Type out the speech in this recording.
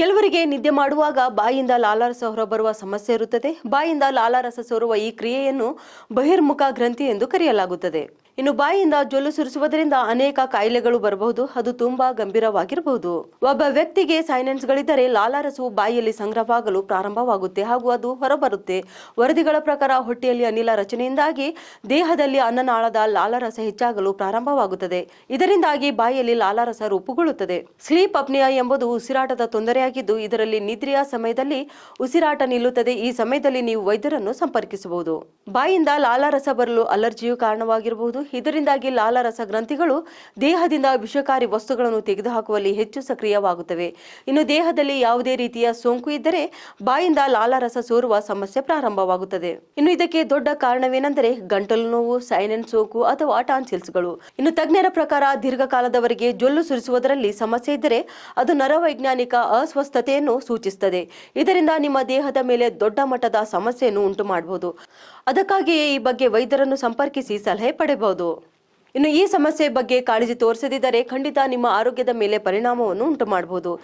ಕೆಲವರಿಗೆ ನಿದ್ದೆ ಮಾಡುವಾಗ ಬಾಯಿಂದ ಲಾಲಾರಸ ಹೊರಬರುವ ಸಮಸ್ಯೆ ಇರುತ್ತದೆ. ಬಾಯಿಂದ ಲಾಲಾರಸ ಸೋರುವ ಈ ಕ್ರಿಯೆಯನ್ನು ಬಹಿರ್ಮುಖ ಗ್ರಂಥಿ ಎಂದು ಕರೆಯಲಾಗುತ್ತದೆ. ಇನ್ನು ಬಾಯಿಯಿಂದ ಜೊಲ್ಲು ಸುರಿಸುವುದರಿಂದ ಅನೇಕ ಕಾಯಿಲೆಗಳು ಬರಬಹುದು. ಅದು ತುಂಬಾ ಗಂಭೀರವಾಗಿರಬಹುದು. ಒಬ್ಬ ವ್ಯಕ್ತಿಗೆ ಸೈನೆನ್ಸ್ಗಳಿದ್ದರೆ ಲಾಲಾರಸವು ಬಾಯಿಯಲ್ಲಿ ಸಂಗ್ರಹವಾಗಲು ಪ್ರಾರಂಭವಾಗುತ್ತೆ ಹಾಗೂ ಅದು ಹೊರಬರುತ್ತೆ. ವರದಿಗಳ ಪ್ರಕಾರ ಹೊಟ್ಟೆಯಲ್ಲಿ ಅನಿಲ ರಚನೆಯಿಂದಾಗಿ ದೇಹದಲ್ಲಿ ಅನ್ನನಾಳದ ಲಾಲಾರಸ ಹೆಚ್ಚಾಗಲು ಪ್ರಾರಂಭವಾಗುತ್ತದೆ. ಇದರಿಂದಾಗಿ ಬಾಯಿಯಲ್ಲಿ ಲಾಲಾರಸ ರೂಪುಗೊಳ್ಳುತ್ತದೆ. ಸ್ಲೀಪ್ ಅಪ್ನಿಯ ಎಂಬುದು ಉಸಿರಾಟದ ತೊಂದರೆಯಾಗಿದ್ದು, ಇದರಲ್ಲಿ ನಿದ್ರೆಯ ಸಮಯದಲ್ಲಿ ಉಸಿರಾಟ ನಿಲ್ಲುತ್ತದೆ. ಈ ಸಮಯದಲ್ಲಿ ನೀವು ವೈದ್ಯರನ್ನು ಸಂಪರ್ಕಿಸಬಹುದು. ಬಾಯಿಯಿಂದ ಲಾಲಾರಸ ಬರಲು ಅಲರ್ಜಿಯು ಕಾರಣವಾಗಿರಬಹುದು. ಇದರಿಂದಾಗಿ ಲಾಲಾರಸ ಗ್ರಂಥಿಗಳು ದೇಹದಿಂದ ವಿಷಕಾರಿ ವಸ್ತುಗಳನ್ನು ತೆಗೆದುಹಾಕುವಲ್ಲಿ ಹೆಚ್ಚು ಸಕ್ರಿಯವಾಗುತ್ತವೆ. ಇನ್ನು ದೇಹದಲ್ಲಿ ಯಾವುದೇ ರೀತಿಯ ಸೋಂಕು ಇದ್ದರೆ ಬಾಯಿಂದ ಲಾಲಾರಸ ಸೋರುವ ಸಮಸ್ಯೆ ಪ್ರಾರಂಭವಾಗುತ್ತದೆ. ಇನ್ನು ಇದಕ್ಕೆ ದೊಡ್ಡ ಕಾರಣವೇನೆಂದರೆ ಗಂಟಲು ನೋವು ಸೈನನ್ ಸೋಂಕು ಅಥವಾ ಟಾನ್ಸಿಲ್ಸ್ಗಳು. ಇನ್ನು ತಜ್ಞರ ಪ್ರಕಾರ ದೀರ್ಘಕಾಲದವರೆಗೆ ಜೊಲ್ಲು ಸುರಿಸುವುದರಲ್ಲಿ ಸಮಸ್ಯೆ ಇದ್ದರೆ ಅದು ನರವೈಜ್ಞಾನಿಕ ಅಸ್ವಸ್ಥತೆಯನ್ನು ಸೂಚಿಸುತ್ತದೆ. ಇದರಿಂದ ನಿಮ್ಮ ದೇಹದ ಮೇಲೆ ದೊಡ್ಡ ಮಟ್ಟದ ಸಮಸ್ಯೆಯನ್ನು ಉಂಟು ಮಾಡಬಹುದು ಅದಕ್ಕಾಗಿಯೇ ಈ ಬಗ್ಗೆ ವೈದ್ಯರನ್ನು ಸಂಪರ್ಕಿಸಿ ಸಲಹೆ ಪಡೆಯಬಹುದು. ಇನ್ನು ಈ ಸಮಸ್ಯೆ ಬಗ್ಗೆ ಕಾಳಜಿ ತೋರಿಸದಿದ್ದರೆ ಖಂಡಿತ ನಿಮ್ಮ ಆರೋಗ್ಯದ ಮೇಲೆ ಪರಿಣಾಮವನ್ನು ಉಂಟು ಮಾಡಬಹುದು